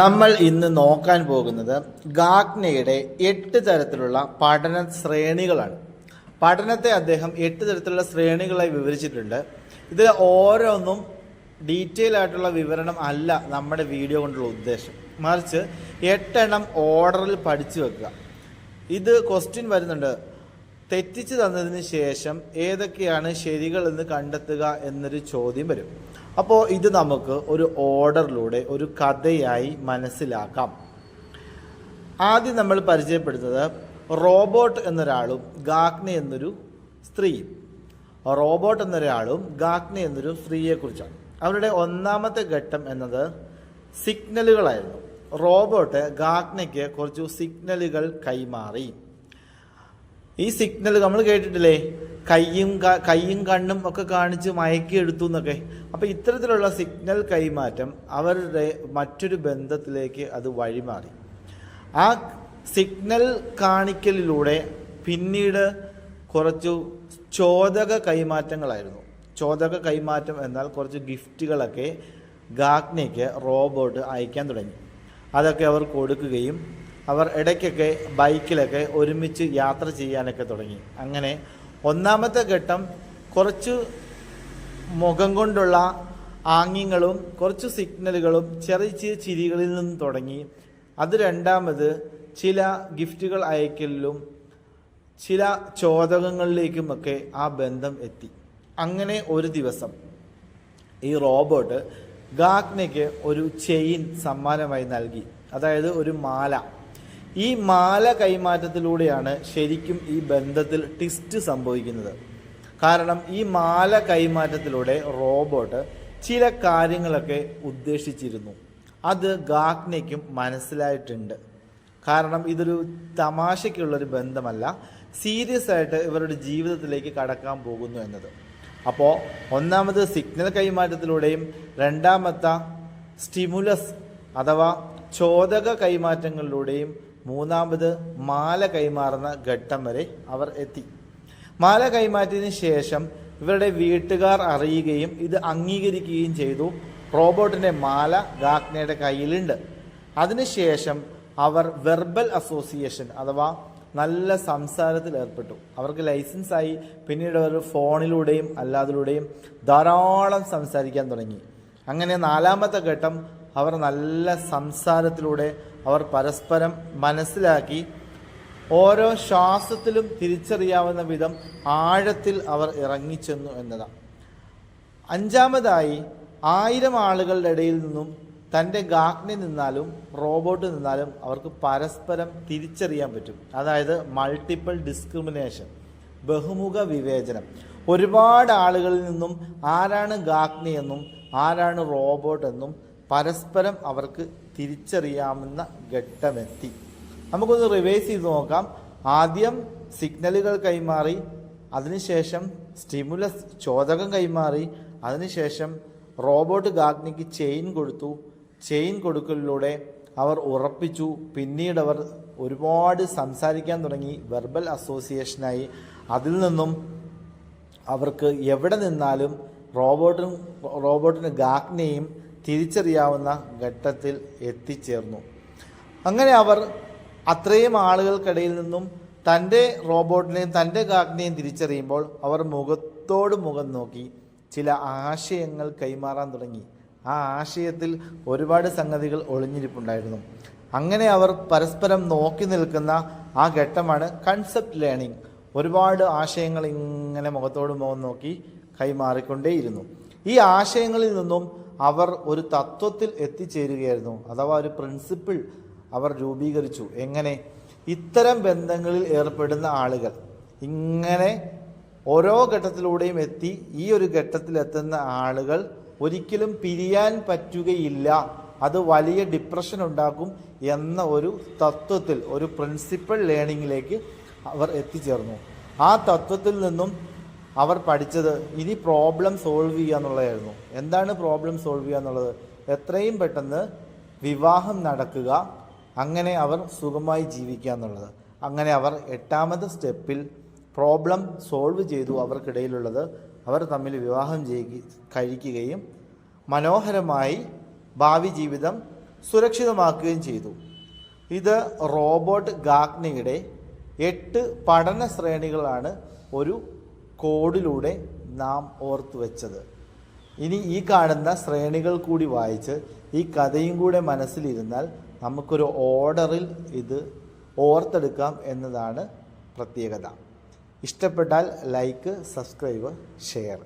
നമ്മൾ ഇന്ന് നോക്കാൻ പോകുന്നത് ഗാഗ്നയുടെ എട്ട് തരത്തിലുള്ള പഠന ശ്രേണികളാണ്. പഠനത്തെ അദ്ദേഹം എട്ട് തരത്തിലുള്ള ശ്രേണികളായി വിവരിച്ചിട്ടുണ്ട്. ഇതിൽ ഓരോന്നും ഡീറ്റെയിൽ ആയിട്ടുള്ള വിവരണം അല്ല നമ്മുടെ വീഡിയോ കൊണ്ടുള്ള ഉദ്ദേശം. മറിച്ച് എട്ടെണ്ണം ഓർഡറിൽ പഠിച്ചു വെക്കുക. ഇത് ക്വസ്റ്റ്യൻ വരുന്നുണ്ട്. തെറ്റിച്ച് തന്നതിന് ശേഷം ഏതൊക്കെയാണ് ശരികളെന്ന് കണ്ടെത്തുക എന്നൊരു ചോദ്യം വരും. അപ്പോൾ ഇത് നമുക്ക് ഒരു ഓർഡറിലൂടെ ഒരു കഥയായി മനസ്സിലാക്കാം. ആദ്യം നമ്മൾ പരിചയപ്പെടുത്തുന്നത് റോബോട്ട് എന്നൊരാളും ഗാഗ്നെ എന്നൊരു സ്ത്രീയും. റോബോട്ട് എന്നൊരാളും ഗാഗ്നെ എന്നൊരു സ്ത്രീയെക്കുറിച്ചാണ്. അവരുടെ ഒന്നാമത്തെ ഘട്ടം എന്നത് സിഗ്നലുകളായിരുന്നു. റോബോട്ട് ഗാഗ്നയ്ക്ക് കുറച്ച് സിഗ്നലുകൾ കൈമാറി. ഈ സിഗ്നൽ നമ്മൾ കേട്ടിട്ടില്ലേ? കയ്യും കയ്യും കണ്ണും ഒക്കെ കാണിച്ച് മയക്കിയെടുത്തു എന്നൊക്കെ. അപ്പം ഇത്തരത്തിലുള്ള സിഗ്നൽ കൈമാറ്റം അവരുടെ മറ്റൊരു ബന്ധത്തിലേക്ക് അത് വഴിമാറി. ആ സിഗ്നൽ കാണിക്കലിലൂടെ പിന്നീട് കുറച്ചു ചോദക കൈമാറ്റങ്ങളായിരുന്നു. ചോദക കൈമാറ്റം എന്നാൽ കുറച്ച് ഗിഫ്റ്റുകളൊക്കെ ഗാഗ്നയ്ക്ക് റോബോട്ട് അയക്കാൻ തുടങ്ങി. അതൊക്കെ അവർ കൊടുക്കുകയും അവർ ഇടയ്ക്കൊക്കെ ബൈക്കിലൊക്കെ ഒരുമിച്ച് യാത്ര ചെയ്യാനൊക്കെ തുടങ്ങി. അങ്ങനെ ഒന്നാമത്തെ ഘട്ടം കുറച്ച് മുഖം കൊണ്ടുള്ള ആംഗ്യങ്ങളും കുറച്ച് സിഗ്നലുകളും ചെറിയ ചെറിയ ചിരികളിൽ നിന്ന് തുടങ്ങി. അത് രണ്ടാമത് ചില ഗിഫ്റ്റുകൾ അയക്കലിലും ചില ചോദകങ്ങളിലേക്കുമൊക്കെ ആ ബന്ധം എത്തി. അങ്ങനെ ഒരു ദിവസം ഈ റോബോട്ട് ഗാഗ്നയ്ക്ക് ഒരു ചെയിൻ സമ്മാനമായി നൽകി. അതായത് ഒരു മാല. ഈ മാല കൈമാറ്റത്തിലൂടെയാണ് ശരിക്കും ഈ ബന്ധത്തിൽ ട്വിസ്റ്റ് സംഭവിക്കുന്നത്. കാരണം ഈ മാല കൈമാറ്റത്തിലൂടെ റോബോട്ട് ചില കാര്യങ്ങളൊക്കെ ഉദ്ദേശിച്ചിരുന്നു. അത് ഗാഗ്നയ്ക്കും മനസ്സിലായിട്ടുണ്ട്. കാരണം ഇതൊരു തമാശയ്ക്കുള്ളൊരു ബന്ധമല്ല സീരിയസ് ആയിട്ട് ഇവരുടെ ജീവിതത്തിലേക്ക് കടക്കാൻ പോകുന്നു എന്നത്. അപ്പോൾ ഒന്നാമത് സിഗ്നൽ കൈമാറ്റത്തിലൂടെയും രണ്ടാമത്തെ സ്റ്റിമുലസ് അഥവാ ചോദക കൈമാറ്റങ്ങളിലൂടെയും മൂന്നാമത് മാല കൈമാറുന്ന ഘട്ടം വരെ അവർ എത്തി. മാല കൈമാറ്റിയതിനു ശേഷം ഇവരുടെ വീട്ടുകാർ അറിയുകയും ഇത് അംഗീകരിക്കുകയും ചെയ്തു. റോബോട്ടിന്റെ മാല ഗാഗ്നയുടെ കയ്യിലുണ്ട്. അതിനുശേഷം അവർ വെർബൽ അസോസിയേഷൻ അഥവാ നല്ല സംസാരത്തിൽ ഏർപ്പെട്ടു. അവർക്ക് ലൈസൻസ് ആയി പിന്നീട് അവർ ഫോണിലൂടെയും അല്ലാതിലൂടെയും ധാരാളം സംസാരിക്കാൻ തുടങ്ങി. അങ്ങനെ നാലാമത്തെ ഘട്ടം അവർ നല്ല സംസാരത്തിലൂടെ അവർ പരസ്പരം മനസ്സിലാക്കി ഓരോ ശ്വാസത്തിലും തിരിച്ചറിയാവുന്ന വിധം ആഴത്തിൽ അവർ ഇറങ്ങിച്ചെന്നു എന്നതാണ്. അഞ്ചാമതായി ആയിരം ആളുകളുടെ ഇടയിൽ നിന്നും തന്റെ ഗാഗ്നി നിന്നാലും റോബോട്ട് നിന്നാലും അവർക്ക് പരസ്പരം തിരിച്ചറിയാൻ പറ്റും. അതായത് മൾട്ടിപ്പിൾ ഡിസ്ക്രിമിനേഷൻ ബഹുമുഖ വിവേചനം. ഒരുപാട് ആളുകളിൽ നിന്നും ആരാണ് ഗാഗ്നി എന്നും ആരാണ് റോബോട്ട് എന്നും പരസ്പരം അവർക്ക് തിരിച്ചറിയാമെന്ന ഘട്ടമെത്തി. നമുക്കൊന്ന് റിവേഴ്സ് ചെയ്ത് നോക്കാം. ആദ്യം സിഗ്നലുകൾ കൈമാറി അതിനുശേഷം സ്റ്റിമുലസ് ചോദകം കൈമാറി അതിനുശേഷം റോബോട്ട് ഗാഗ്നിക്ക് ചെയിൻ കൊടുത്തു. ചെയിൻ കൊടുക്കലിലൂടെ അവർ ഉറപ്പിച്ചു. പിന്നീട് അവർ ഒരുപാട് സംസാരിക്കാൻ തുടങ്ങി. വെർബൽ അസോസിയേഷനായി അതിൽ നിന്നും അവർക്ക് എവിടെ നിന്നാലും റോബോട്ടും റോബോട്ടിന് ഗാഗ്നെയും തിരിച്ചറിയാവുന്ന ഘട്ടത്തിൽ എത്തിച്ചേർന്നു. അങ്ങനെ അവർ അത്രയും ആളുകൾക്കിടയിൽ നിന്നും തന്റെ റോബോട്ടിനെയും തന്റെ ഗാഗ്നെയും തിരിച്ചറിയുമ്പോൾ അവർ മുഖത്തോട് മുഖം നോക്കി ചില ആശയങ്ങൾ കൈമാറാൻ തുടങ്ങി. ആ ആശയത്തിൽ ഒരുപാട് സംഗതികൾ ഒളിഞ്ഞിരിപ്പുണ്ടായിരുന്നു. അങ്ങനെ അവർ പരസ്പരം നോക്കി നിൽക്കുന്ന ആ ഘട്ടമാണ് കൺസെപ്റ്റ് ലേണിംഗ് ഒരുപാട് ആശയങ്ങൾ ഇങ്ങനെ മുഖത്തോട് മുഖം നോക്കി കൈമാറിക്കൊണ്ടേയിരുന്നു. ഈ ആശയങ്ങളിൽ നിന്നും അവർ ഒരു തത്വത്തിൽ എത്തിച്ചേരുകയായിരുന്നു. അഥവാ ഒരു പ്രിൻസിപ്പിൾ അവർ രൂപീകരിച്ചു. എങ്ങനെ? ഇത്തരം ബന്ധങ്ങളിൽ ഏർപ്പെടുന്ന ആളുകൾ ഇങ്ങനെ ഓരോ ഘട്ടത്തിലൂടെയും എത്തി ഈ ഒരു ഘട്ടത്തിലെത്തുന്ന ആളുകൾ ഒരിക്കലും പിരിയാൻ പറ്റുകയില്ല. അത് വലിയ ഡിപ്രഷൻ ഉണ്ടാക്കും എന്ന ഒരു തത്വത്തിൽ ഒരു പ്രിൻസിപ്പൽ ലേണിങ്ങിലേക്ക് അവർ എത്തിച്ചേർന്നു. ആ തത്വത്തിൽ നിന്നും അവർ പഠിച്ചത് ഇനി പ്രോബ്ലം സോൾവ് ചെയ്യുക എന്നുള്ളതായിരുന്നു. എന്താണ് പ്രോബ്ലം സോൾവ് ചെയ്യുക എന്നുള്ളത്? എത്രയും പെട്ടെന്ന് വിവാഹം നടക്കുക അങ്ങനെ അവർ സുഖമായി ജീവിക്കുക എന്നുള്ളത്. അങ്ങനെ അവർ എട്ടാമത്തെ സ്റ്റെപ്പിൽ പ്രോബ്ലം സോൾവ് ചെയ്തു അവർക്കിടയിലുള്ളത്. അവർ തമ്മിൽ വിവാഹം ചെയ്യുക കഴിക്കുകയും മനോഹരമായി ഭാവി ജീവിതം സുരക്ഷിതമാക്കുകയും ചെയ്തു. ഇത് റോബോട്ട് ഗാഗ്നയുടെ എട്ട് പഠന ശ്രേണികളാണ് ഒരു കോഡിലൂടെ നാം ഓർത്തു വെച്ചത്. ഇനി ഈ കാണുന്ന ശ്രേണികൾ കൂടി വായിച്ച് ഈ കഥയും കൂടെ മനസ്സിലിരുന്നാൽ നമുക്കൊരു ഓർഡറിൽ ഇത് ഓർത്തെടുക്കാം എന്നതാണ് പ്രത്യേകത. ഇഷ്ടപ്പെട്ടാൽ ലൈക്ക് സബ്സ്ക്രൈബ് ഷെയർ.